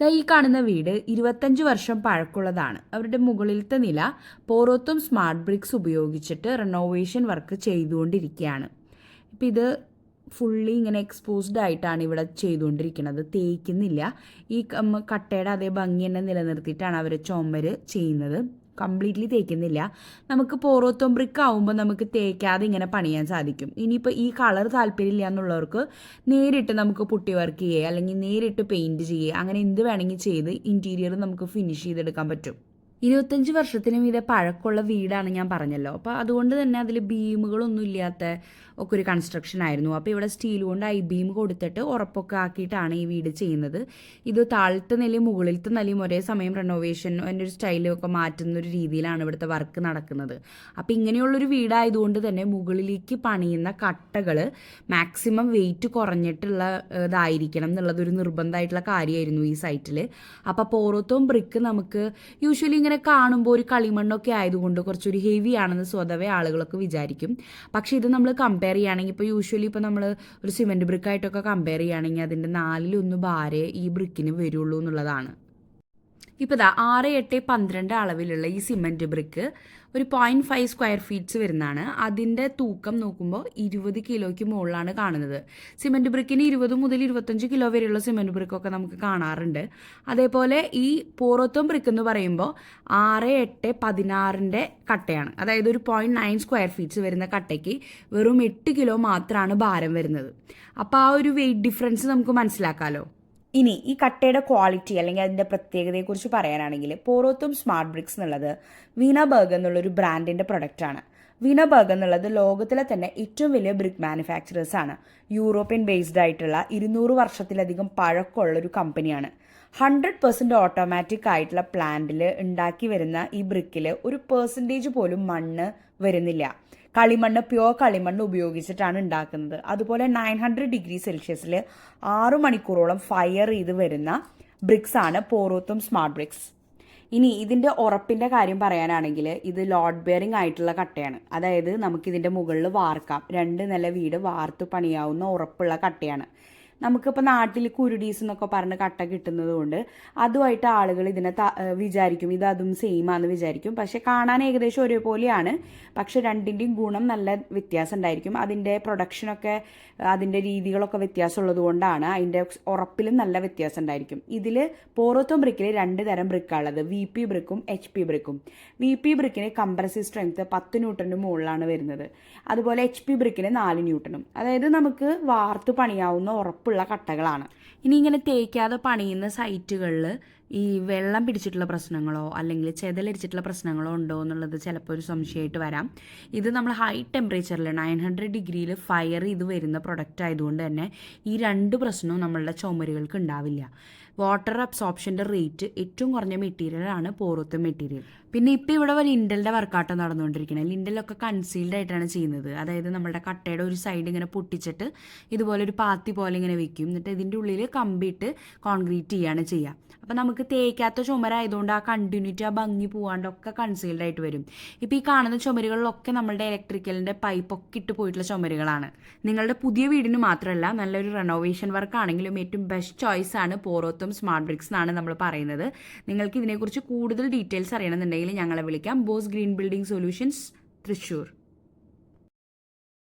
ദാ ഈ കാണുന്ന വീട് ഇരുപത്തഞ്ച് വർഷം പഴക്കമുള്ളതാണ് അവരുടെ മുകളിലത്തെ നില പോറോത്തും സ്മാർട്ട് ബ്രിക്സ് ഉപയോഗിച്ചിട്ട് റെനോവേഷൻ വർക്ക് ചെയ്തുകൊണ്ടിരിക്കുകയാണ്. ഇപ്പം ഇത് ഫുള്ളി ഇങ്ങനെ എക്സ്പോസ്ഡ് ആയിട്ടാണ് ഇവിടെ ചെയ്തുകൊണ്ടിരിക്കുന്നത്. തേക്കുന്നില്ല ഈ കട്ടയുടെ അതേ ഭംഗി തന്നെ നിലനിർത്തിയിട്ടാണ് അവർ ചുമര് ചെയ്യുന്നത്. കംപ്ലീറ്റ്ലി തേക്കുന്നില്ല. നമുക്ക് പോറോത്തോം ബ്രിക്ക് ആവുമ്പോൾ നമുക്ക് തേക്കാതെ ഇങ്ങനെ പണിയാൻ സാധിക്കും. ഇനിയിപ്പോൾ ഈ കളർ താല്പര്യമില്ല എന്നുള്ളവർക്ക് നേരിട്ട് നമുക്ക് പുട്ടി വർക്ക് ചെയ്യുക അല്ലെങ്കിൽ നേരിട്ട് പെയിന്റ് ചെയ്യുക അങ്ങനെ എന്ത് വേണമെങ്കിൽ ചെയ്ത് ഇന്റീരിയർ നമുക്ക് ഫിനിഷ് ചെയ്തെടുക്കാൻ പറ്റും. ഇരുപത്തഞ്ച് വർഷത്തിനും ഇത് പഴക്കമുള്ള വീടാണ് ഞാൻ പറഞ്ഞല്ലോ. അപ്പോൾ അതുകൊണ്ട് തന്നെ അതിൽ ബീമുകളൊന്നും ഇല്ലാത്ത ഒക്കെ ഒരു കൺസ്ട്രക്ഷൻ ആയിരുന്നു. അപ്പോൾ ഇവിടെ സ്റ്റീൽ കൊണ്ട് ഐ ബീം കൊടുത്തിട്ട് ഉറപ്പൊക്കെ ആക്കിയിട്ടാണ് ഈ വീട് ചെയ്യുന്നത്. ഇത് താഴത്തെ നിലയും മുകളിലത്തെ നിലയും ഒരേ സമയം റെനോവേഷൻ അതിന്റെ ഒരു സ്റ്റൈലും ഒക്കെ മാറ്റുന്ന ഒരു രീതിയിലാണ് ഇവിടുത്തെ വർക്ക് നടക്കുന്നത്. അപ്പോൾ ഇങ്ങനെയുള്ളൊരു വീടായതുകൊണ്ട് തന്നെ മുകളിലേക്ക് പണിയുന്ന കട്ടകൾ മാക്സിമം വെയിറ്റ് കുറഞ്ഞിട്ടുള്ള ഇതായിരിക്കണം എന്നുള്ളത് ഒരു നിർബന്ധമായിട്ടുള്ള കാര്യമായിരുന്നു ഈ സൈറ്റിൽ അപ്പോൾ പോറത്തും ബ്രിക്ക് നമുക്ക് യൂഷ്വലി ഇങ്ങനെ കാണുമ്പോൾ ഒരു കളിമണ്ണൊക്കെ ആയതുകൊണ്ട് കുറച്ചൊരു ഹെവി ആണെന്ന് സ്വതവേ ആളുകളൊക്കെ വിചാരിക്കും. പക്ഷേ ഇത് നമ്മൾ കമ്പയർ ചെയ്യുകയാണെങ്കിൽ ഇപ്പോൾ യൂഷ്വലി ഇപ്പോൾ നമ്മൾ ഒരു സിമെന്റ് ബ്രിക്കായിട്ടൊക്കെ കമ്പയർ ചെയ്യുകയാണെങ്കിൽ അതിന്റെ നാലിലൊന്ന് ഭാരേ ഈ ബ്രിക്കിന് വരുള്ളൂ എന്നുള്ളതാണ്. ഇപ്പോൾ ഇതാ ആറ് എട്ട് പന്ത്രണ്ട് അളവിലുള്ള ഈ സിമെന്റ് ബ്രിക്ക് ഒരു പോയിന്റ് ഫൈവ് സ്ക്വയർ ഫീറ്റ്സ് വരുന്നതാണ്. അതിന്റെ തൂക്കം നോക്കുമ്പോൾ ഇരുപത് കിലോയ്ക്ക് മുകളിലാണ് കാണുന്നത്. സിമെന്റ് ബ്രിക്കിന് ഇരുപത് മുതൽ ഇരുപത്തഞ്ച് കിലോ വരെയുള്ള സിമെന്റ് ബ്രിക്കൊക്കെ നമുക്ക് കാണാറുണ്ട്. അതേപോലെ ഈ പോറോത്തം ബ്രിക്ക് എന്ന് പറയുമ്പോൾ ആറ് എട്ട് പതിനാറിന്റെ കട്ടയാണ്. അതായത് ഒരു പോയിന്റ് നയൻ സ്ക്വയർ ഫീറ്റ്സ് വരുന്ന കട്ടയ്ക്ക് വെറും എട്ട് കിലോ മാത്രമാണ് ഭാരം വരുന്നത്. അപ്പോൾ ആ ഒരു വെയിറ്റ് ഡിഫറൻസ് നമുക്ക് മനസ്സിലാക്കാമല്ലോ ഇനി ഈ കട്ടയുടെ ക്വാളിറ്റി അല്ലെങ്കിൽ അതിന്റെ പ്രത്യേകതയെക്കുറിച്ച് പറയാനാണെങ്കിൽ പോറോത്തും സ്മാർട്ട് ബ്രിക്സ് എന്നുള്ളത് വീണ ബർഗ് എന്നുള്ളൊരു ബ്രാൻഡിന്റെ പ്രൊഡക്റ്റാണ് വീണബർഗ് എന്നുള്ളത് ലോകത്തിലെ തന്നെ ഏറ്റവും വലിയ ബ്രിക് മാനുഫാക്ചറേഴ്സ് ആണ്. യൂറോപ്യൻ ബേസ്ഡ് ആയിട്ടുള്ള ഇരുന്നൂറ് വർഷത്തിലധികം പഴക്കമുള്ള ഒരു കമ്പനിയാണ് ഹൺഡ്രഡ് പെർസെന്റ് ഓട്ടോമാറ്റിക് ആയിട്ടുള്ള പ്ലാന്റിൽ ഉണ്ടാക്കി വരുന്ന ഈ ബ്രിക്കിൽ ഒരു പെർസെന്റേജ് പോലും മണ്ണ് വരുന്നില്ല. കളിമണ്ണ് പ്യുവർ കളിമണ്ണ് ഉപയോഗിച്ചിട്ടാണ് ഉണ്ടാക്കുന്നത്. അതുപോലെ നയൻ ഹൺഡ്രഡ് ഡിഗ്രി സെൽഷ്യസിൽ ആറു മണിക്കൂറോളം ഫയർ ചെയ്ത് വരുന്ന ബ്രിക്സ് ആണ് പോറോത്തും സ്മാർട്ട് ബ്രിക്സ് ഇനി ഇതിന്റെ ഉറപ്പിന്റെ കാര്യം പറയാനാണെങ്കിൽ ഇത് ലോഡ് ബെയറിംഗ് ആയിട്ടുള്ള കട്ടയാണ്. അതായത് നമുക്കിതിന്റെ മുകളിൽ വാർക്കാം. രണ്ട് നില വീട് വാർത്ത് പണിയാവുന്ന ഉറപ്പുള്ള കട്ടയാണ്. നമുക്കിപ്പോൾ നാട്ടിൽ കുരുടീസ് എന്നൊക്കെ പറഞ്ഞ് കട്ട കിട്ടുന്നത് കൊണ്ട് അതുമായിട്ട് ആളുകൾ ഇതിനെ വിചാരിക്കും. ഇത് അതും സെയിം ആണെന്ന് വിചാരിക്കും. പക്ഷെ കാണാൻ ഏകദേശം ഒരേപോലെയാണ്. പക്ഷെ രണ്ടിന്റെയും ഗുണം നല്ല വ്യത്യാസം ഉണ്ടായിരിക്കും. അതിന്റെ പ്രൊഡക്ഷനൊക്കെ അതിന്റെ രീതികളൊക്കെ വ്യത്യാസമുള്ളത് കൊണ്ടാണ് അതിന്റെ ഉറപ്പിലും നല്ല വ്യത്യാസം ഉണ്ടായിരിക്കും. ഇതിൽ പോറോത്തും ബ്രിക്കിൽ രണ്ട് തരം ബ്രിക്കാണുള്ളത് വി പി ബ്രിക്കും എച്ച് പി ബ്രിക്കും വി പി ബ്രിക്കിന് കംപ്രസീവ് സ്ട്രെങ്ത് പത്ത് ന്യൂട്ടന്റെ മുകളിലാണ് വരുന്നത്. അതുപോലെ എച്ച് പി ബ്രിക്കിന് നാല് ന്യൂട്ടനും അതായത് നമുക്ക് വാർത്ത് പണിയാവുന്ന ഉറപ്പുള്ള കട്ടകളാണ്. ഇനി ഇങ്ങനെ തേക്കാതെ പണിയുന്ന സൈറ്റുകളിൽ ഈ വെള്ളം പിടിച്ചിട്ടുള്ള പ്രശ്നങ്ങളോ അല്ലെങ്കിൽ ചെതലരിച്ചിട്ടുള്ള പ്രശ്നങ്ങളോ ഉണ്ടോ എന്നുള്ളത് ചിലപ്പോൾ ഒരു സംശയമായിട്ട് വരാം. ഇത് നമ്മൾ ഹൈ ടെമ്പറേച്ചറിൽ നയൻ ഹൺഡ്രഡ് ഡിഗ്രിയിൽ ഫയർ ചെയ്ത് വരുന്ന പ്രൊഡക്റ്റ് ആയതുകൊണ്ട് തന്നെ ഈ രണ്ട് പ്രശ്നവും നമ്മളുടെ ചുമരുകൾക്ക് ഉണ്ടാവില്ല. വാട്ടർ അബ്സോപ്ഷന്റെ റേറ്റ് ഏറ്റവും കുറഞ്ഞ മെറ്റീരിയലാണ് പോറത്തെ മെറ്റീരിയൽ പിന്നെ ഇപ്പോൾ ഇവിടെ ഒരു ലിൻഡലിന്റെ വർക്കാട്ടം നടന്നുകൊണ്ടിരിക്കുന്നത് ലിൻഡലൊക്കെ കൺസീൽഡ് ആയിട്ടാണ് ചെയ്യുന്നത്. അതായത് നമ്മുടെ കട്ടയുടെ ഒരു സൈഡ് ഇങ്ങനെ പൊട്ടിച്ചിട്ട് ഇതുപോലെ ഒരു പാത്തി പോലെ ഇങ്ങനെ വെക്കും. എന്നിട്ട് ഇതിന്റെ ഉള്ളിൽ കമ്പിയിട്ട് കോൺക്രീറ്റ് ചെയ്യാണ് ചെയ്യുക. അപ്പോൾ നമുക്ക് തേക്കാത്ത ചുമരായതുകൊണ്ട് ആ കണ്ടിന്യൂറ്റി ആ ഭംഗി പോവാണ്ടൊക്കെ കൺസീൽഡ് ആയിട്ട് വരും. ഇപ്പോൾ ഈ കാണുന്ന ചുമരുകളിലൊക്കെ നമ്മളുടെ ഇലക്ട്രിക്കലിന്റെ പൈപ്പൊക്കെ ഇട്ട് പോയിട്ടുള്ള ചുമരുകളാണ്. നിങ്ങളുടെ പുതിയ വീടിന് മാത്രമല്ല നല്ലൊരു റെനോവേഷൻ വർക്ക് ആണെങ്കിലും ഏറ്റവും ബെസ്റ്റ് ചോയ്സ് ആണ് പോറോത്തും സ്മാർട്ട് ബ്രിക്സ് എന്നാണ് നമ്മൾ പറയുന്നത്. നിങ്ങൾക്ക് ഇതിനെക്കുറിച്ച് കൂടുതൽ ഡീറ്റെയിൽസ് അറിയണമെന്നുണ്ടെങ്കിൽ ഞങ്ങളെ വിളിക്കാം. Bose green building solutions Thrissur.